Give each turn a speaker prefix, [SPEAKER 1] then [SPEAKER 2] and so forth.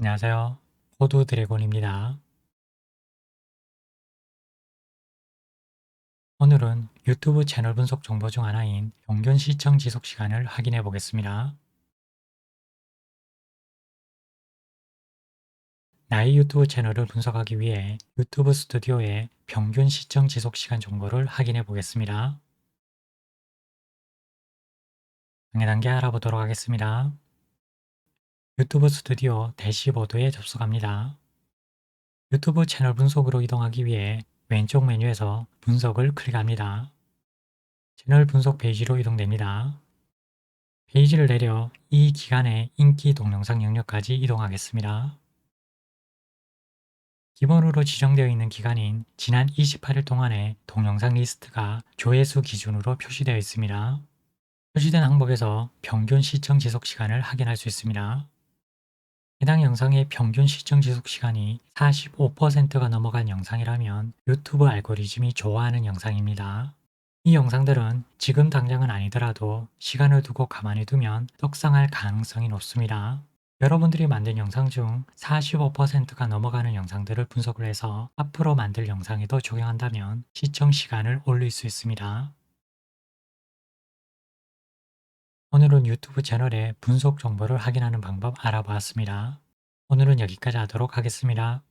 [SPEAKER 1] 안녕하세요. 호두 드래곤입니다. 오늘은 유튜브 채널 분석 정보 중 하나인 평균 시청 지속 시간을 확인해 보겠습니다. 나의 유튜브 채널을 분석하기 위해 유튜브 스튜디오의 평균 시청 지속 시간 정보를 확인해 보겠습니다. 당해 단계 알아보도록 하겠습니다. 유튜브 스튜디오 대시보드에 접속합니다. 유튜브 채널 분석으로 이동하기 위해 왼쪽 메뉴에서 분석을 클릭합니다. 채널 분석 페이지로 이동됩니다. 페이지를 내려 이 기간의 인기 동영상 영역까지 이동하겠습니다. 기본으로 지정되어 있는 기간인 지난 28일 동안의 동영상 리스트가 조회수 기준으로 표시되어 있습니다. 표시된 항목에서 평균 시청 지속 시간을 확인할 수 있습니다. 해당 영상의 평균 시청 지속 시간이 45%가 넘어간 영상이라면 유튜브 알고리즘이 좋아하는 영상입니다. 이 영상들은 지금 당장은 아니더라도 시간을 두고 가만히 두면 떡상할 가능성이 높습니다. 여러분들이 만든 영상 중 45%가 넘어가는 영상들을 분석을 해서 앞으로 만들 영상에도 적용한다면 시청 시간을 올릴 수 있습니다. 오늘은 유튜브 채널의 분석 정보를 확인하는 방법 알아보았습니다. 오늘은 여기까지 하도록 하겠습니다.